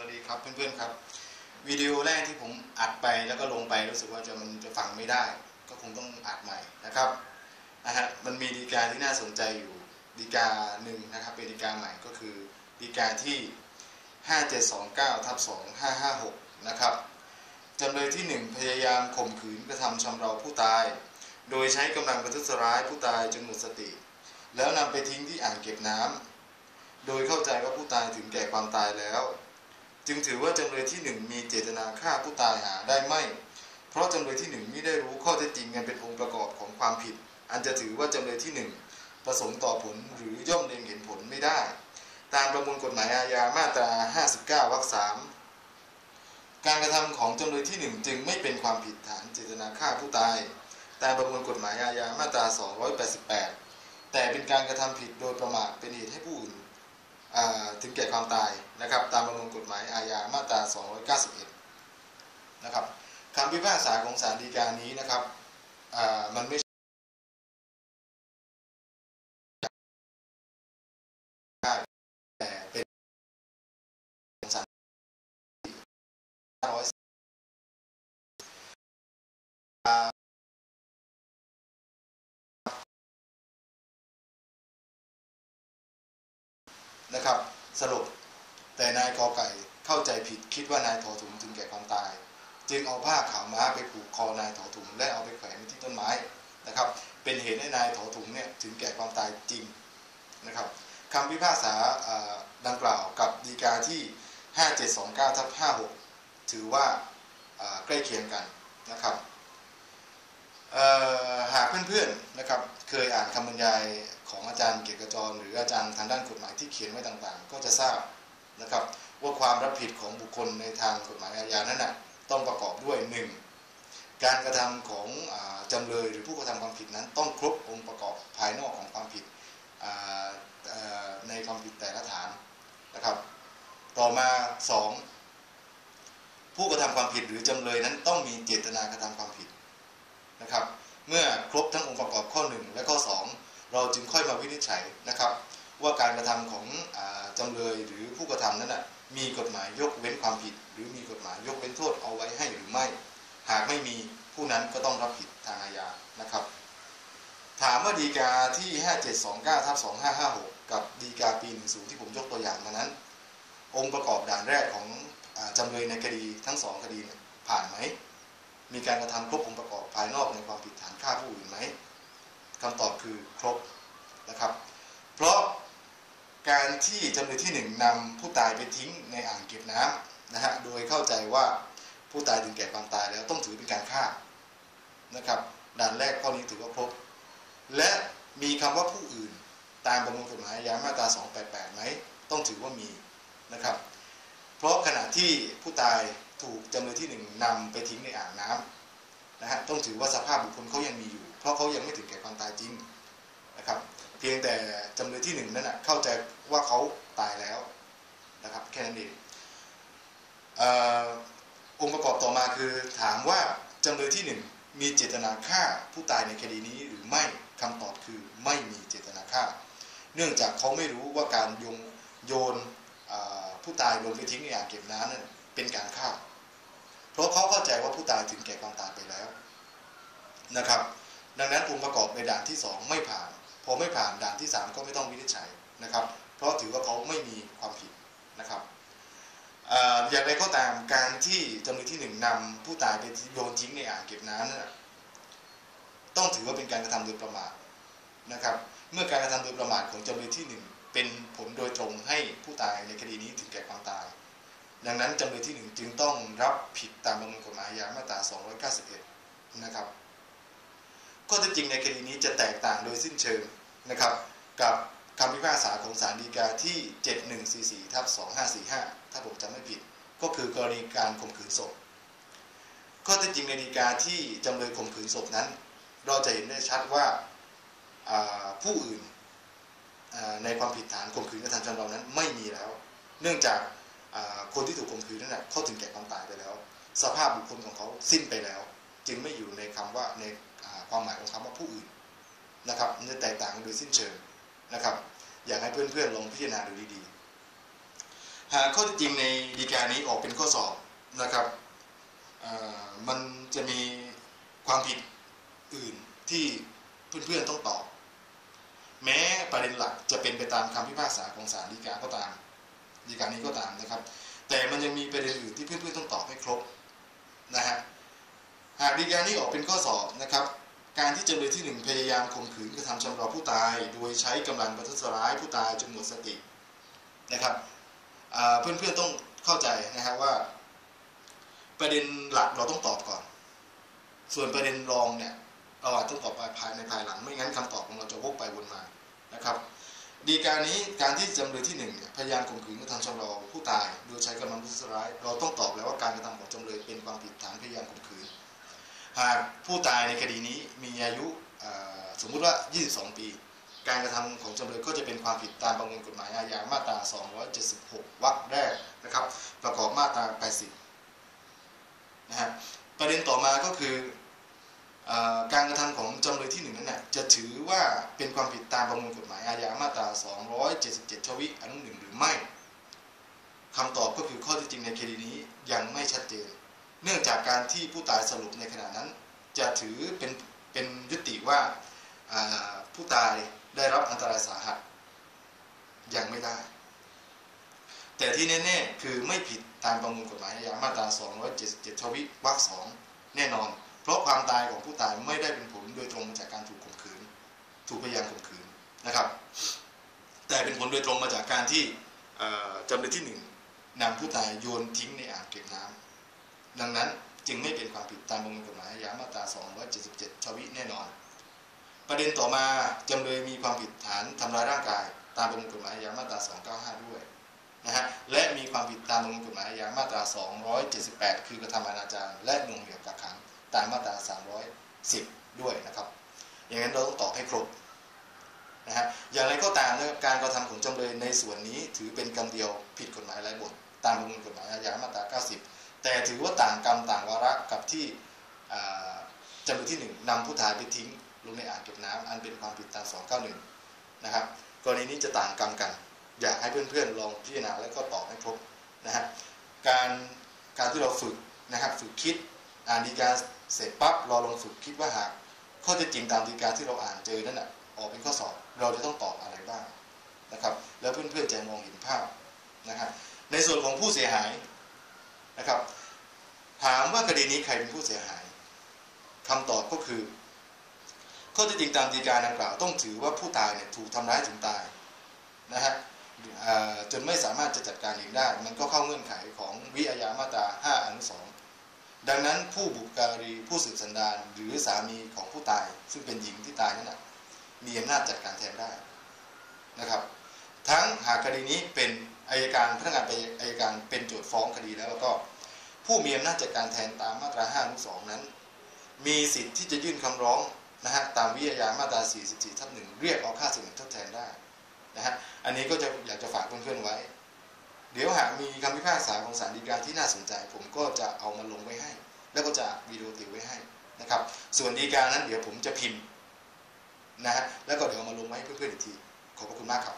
วัสดีครับเพื่อนๆครับวิดีโอแรกที่ผมอัดไปแล้วก็ลงไปรู้สึกว่าจะมันจะฟังไม่ได้ ก็คงต้องอัดใหม่นะครับนะฮะมันมีดีกาที่น่าสนใจอยู่ดีกาหนึ่งนะครับเป็นดีกาใหม่ก็คือดีกาที่ 5729ทับ2556นะครับจำเลยที่ 1 พยายามข่มขืนกระทำชำเราผู้ตาย โดยใช้กำลังประทุษร้ายผู้ตายจนหมดสติ แล้วนำไปทิ้งที่อ่างเก็บน้ำโดยเข้าใจว่าผู้ตายถึงแก่ความตายแล้ว จึงถือว่าจำเลยที่หนึ่งมีเจตนาฆ่าผู้ตายหาได้ไม่ เพราะจำเลยที่หนึ่งไม่ได้รู้ข้อเท็จจริงกันเป็นองค์ประกอบของความผิด อันจะถือว่าจำเลยที่หนึ่งประสงค์ต่อผลหรือย่อมเล็งเห็นผลไม่ได้ ตามประมวลกฎหมายอาญามาตรา 59 วรรคสามการกระทำของจำเลยที่หนึ่งจึงไม่เป็นความผิดฐานเจตนาฆ่าผู้ตาย ตามประมวลกฎหมายอาญามาตรา 288 แต่เป็นการกระทำผิดโดยประมาทเป็นเหตุให้ผู้อื่น ถึงแก่ความตายนะครับ ตามประมวลกฎหมายอาญามาตรา 291 นะครับคำพิพากษาของศาลฎีกานี้นะครับมันไม่ นะครับ สรุปแต่นายกอไก่เข้าใจผิดคิดว่านายถอถุงถึงแก่ความตาย จึงเอาผ้าขาวม้าไปผูกคอนายถอถุงและเอาไปแขวนที่ต้นไม้นะครับ เป็นเหตุให้นายถอถุงเนี่ยถึงแก่ความตายจริงนะครับคำพิพากษาดังกล่าวกับดีกาที่ 5729ทับ56 ถือว่าใกล้เคียงกันนะครับ หากเพื่อนๆนะครับเคยอ่านคำบรรยายของอาจารย์เกียรติกจร หรืออาจารย์ทางด้านกฎหมายที่เขียนไว้ต่างๆ ก็จะทราบนะครับว่าความรับผิดของบุคคลในทางกฎหมายอาญานั้นนะต้องประกอบด้วย 1. การกระทำของอจำเลยหรือผู้กระทำความผิดนั้น ต้องครบองค์ประกอบภายนอกของความผิดในความผิดแต่ละฐานนะครับ ต่อมา 2. ผู้กระทำความผิดหรือจำเลยนั้นต้องมีเจตนากระทำความผิด เมื่อครบทั้งองค์ประกอบข้อ 1 และข้อ 2 เราจึงค่อยมาวินิจฉัยนะครับ ว่าการกระทำของอจำเลยหรือผู้กระทำนั้นนะมีกฎหมายยกเว้นความผิด หรือมีกฎหมายยกเว้นโทษเอาไว้ให้หรือไม่ หากไม่มีผู้นั้นก็ต้องรับผิดทางอาญานะครับ ถามว่าดีกาที่ 5729ทับ2556 กับดีกาปี 10 ที่ผมยกตัวอย่างมานั้น องค์ประกอบด่านแรกของอจำเลยในคดีทั้งสองคดีผ่านไหม มีการกระทำครบองค์ประกอบภายนอกในความผิดฐานฆ่าผู้อื่นไหมคำตอบคือครบนะครับ เพราะการที่จำเลยที่หนึ่งนำผู้ตายไปทิ้งในอ่างเก็บน้ำนะฮะโดยเข้าใจว่าผู้ตายถึงแก่ความตายแล้วต้องถือเป็นการฆ่านะครับด่านแรกข้อนี้ถือว่าครบ และมีคำว่าผู้อื่นตามประมวลกฎหมายอาญามาตรา 288ไหมต้องถือว่ามีนะครับ เพราะขณะที่ผู้ตาย ถูกจำเลยที่หนึ่งนำไปทิ้งในอ่างน้ำนะฮะต้องถือว่าสภาพบุคคลเขายังมีอยู่ เพราะเขายังไม่ถึงแก่ความตายจริงนะครับ เพียงแต่จำเลยที่หนึ่งนั้นนะเข้าใจว่าเขาตายแล้วนะครับแค่นั้นเององค์ประกอบต่อมาคือถามว่าจำเลยที่หนึ่งมีเจตนาฆ่าผู้ตายในคดีนี้หรือไม่คำตอบคือไม่มีเจตนาฆ่า เนื่องจากเขาไม่รู้ว่าการโยงโยนผู้ตายลงไปทิ้งในอ่างเก็บน้ำนั้น เป็นการฆ่า เพราะเขาเข้าใจว่าผู้ตายถึงแก่ความตายไปแล้วนะครับ ดังนั้นองค์ประกอบในด่านที่ 2 ไม่ผ่าน พอไม่ผ่านด่านที่ 3 ก็ไม่ต้องวินิจฉัยนะครับ เพราะถือว่าเขาไม่มีความผิดนะครับอย่างไรก็ตามการที่จำเลยที่หนึ่งนำผู้ตายไปโยนทิ้งในอ่างเก็บน้ำนั้นต้องถือว่าเป็นการกระทำโดยประมาทนะครับ เมื่อการกระทำโดยประมาทของจำเลยที่หนึ่งเป็นผลโดยตรงให้ผู้ตายในคดีนี้ถึงแก่ความตาย ดังนั้นจำเลยที่หนึ่งจึงต้องรับผิดตามประมวลกฎหมายอาญามาตรา 291 นะครับข้อเท็จจริงในคดีนี้จะแตกต่างโดยสิ้นเชิงนะครับ กับคำพิพากษาของศาลฎีกาที่ 7144ทับ2545 ถ้าผมจำไม่ผิด ก็คือกรณีการข่มขืนศพข้อเท็จจริงในฎีกาที่จำเลยข่มขืนศพนั้น เราจะเห็นได้ชัดว่าผู้อื่นในความผิดฐานข่มขืนกระทำชำเรานั้นไม่มีแล้ว เนื่องจาก คนที่ถูกข่มขืนนั้นเขาถึงแก่ความตายไปแล้ว สภาพบุคคลของเขาสิ้นไปแล้ว จึงไม่อยู่ในคำว่าในความหมายของคำว่าผู้อื่นนะครับมันจะแตกต่างโดยสิ้นเชิงนะครับ อยากให้เพื่อนๆลองพิจารณาดูดีๆ หากข้อท็จจริงในดีกานี้ออกเป็นข้อสอบนะครับมันจะมีความผิดอื่นที่เพื่อนๆต้องตอบ แม้ประเด็นหลักจะเป็นไปตามคำพิพากษาของศาลฎีกาก็ตาม ฎีการนี้ก็ตามนะครับ แต่มันยังมีประเด็นอื่นที่เพื่อนๆต้องตอบให้ครบนะฮะหากฎีการนี้ออกเป็นข้อสอบนะครับ การที่จำเลยที่หนึ่งพยายามข่มขืนกระทำชำเราผู้ตาย โดยใช้กำลังประทุษร้ายผู้ตายจนหมดสตินะครับเพื่อนๆต้องเข้าใจนะครับว่า ประเด็นหลักเราต้องตอบก่อน ส่วนประเด็นรองเนี่ยเราอาจต้องตอบไปภายในภายหลัง ไม่งั้นคำตอบของเราจะวกไปวนมานะครับ ดีการนี้การที่จำเลยที่หนึ่งพยายามข่มขืนกระทำชำเราผู้ตายโดยใช้กำลังประทุษร้าย เราต้องตอบแล้วว่าการกระทำของจำเลยเป็นความผิดฐานพยายามข่มขืน หากผู้ตายในคดีนี้มีอายุสมมุติว่า 22 ปี การกระทำของจำเลยก็จะเป็นความผิดตามประมวลกฎหมายอาญามาตรา 276 วรรคแรกนะครับ ประกอบมาตรา 80 นะฮะประเด็นต่อมาก็คือ ว่าเป็นความผิดตามประมวลกฎหมายอาญามาตรา 277 ชวิอนุหนึ่งหรือไม่คำตอบก็คือข้อที่จริงในคดีนี้ยังไม่ชัดเจน เนื่องจากการที่ผู้ตายสรุปในขณะนั้น จะถือเป็นเป็นยุติว่าผู้ตายได้รับอันตรายสาหัสยังไม่ได้ แต่ที่แน่ๆคือไม่ผิดตามประมวลกฎหมายอาญามาตรา 277ชวิวรรคสองแน่นอน เพราะความตายของผู้ตายไม่ได้เป็นผลโดยตรงจากการถูกข่ม ถูกพยายามข่มขืนนะครับ แต่เป็นผลโดยตรงมาจากการที่จำเลยที่หนึ่งนำผู้ตายโยนทิ้งในอ่างเก็บน้ำดังนั้นจึงไม่เป็นความผิดตามประมวลกฎหมายอาญามาตรา 277 ชวิแน่นอน ประเด็นต่อมาจำเลยมีความผิดฐานทำร้ายร่างกาย ตามประมวลกฎหมายอาญามาตรา 295 ด้วยนะฮะและมีความผิดตามประมวลกฎหมายอาญามาตรา 278 คือกระทำอนาจารและหน่วงเหนี่ยวกักขังตามมาตรา 310 ด้วยนะครับ อย่างนั้นเราต้องตอบให้ครบนะฮะอย่างไรก็ตามนะการกระทำของจำเลยในส่วนนี้ถือเป็นกรรมเดียวผิดกฎหมายหลายบท ตามประมวลกฎหมายอาญามาตรา 90 แต่ถือว่าต่างกรรมต่างวาระกับที่จำเลยที่หนึ่งนำผู้ตายไปทิ้งลงในอ่างเก็บน้ำอันเป็นความผิดตาม 291 นะครับกรณีนี้จะต่างกรรมกัน อยากให้เพื่อนๆลองพิจารณาแล้วก็ตอบให้ครบนะฮะการการที่เราฝึกนะครับฝึกคิดอ่านดีกาเสร็จปั๊บเราลองฝึกคิดว่าหาก ข้อเท็จจริงตามดีกาที่เราอ่านเจอนั่นน่ะออกเป็นข้อสอบเราจะต้องตอบอะไรบ้างนะครับ แล้วเพื่อนๆจะมองเห็นภาพนะครับในส่วนของผู้เสียหายนะครับ ถามว่าคดีนี้ใครเป็นผู้เสียหายคำตอบก็คือ ข้อเท็จจริงตามดีกาดังกล่าวต้องถือว่าผู้ตายเนี่ยถูกทำร้ายถึงตายนะฮะจนไม่สามารถจะจัดการเองได้ มันก็เข้าเงื่อนไขของวิอาญามาตรา 5อนุสอง ดังนั้นผู้บุการีผู้สืบสันดานหรือสามีของผู้ตาย ซึ่งเป็นหญิงที่ตายนั่นนะมีอำนาจจัดการแทนได้นะครับ ทั้งหากคดีนี้เป็นอายการพนักงานอายการเป็นโจทย์ฟ้องคดีแล้วแล้วก็ ผู้มีอำนาจจัดการแทนตามมาตรา5อนุสองนั้น มีสิทธิ์ที่จะยื่นคำร้องนะฮะตามวิทยามาตรา 44ทับหนึ่งเรียกเอาค่าสินทดแทนได้นะฮะอันนี้ก็จะอยากจะฝากเพื่อนๆไว้ เดี๋ยวหากมีคำพิพากษาของศาลฎีกาที่น่าสนใจ ผมก็จะเอามาลงไว้ให้ แล้วก็จะวิดีโอติวไว้ให้นะครับ ส่วนฎีกานั้นเดี๋ยวผมจะพิมพ์นะฮะแล้วก็เดี๋ยวเอามาลงไว้ให้เพื่อนๆอีกทีขอบพระคุณมากครับ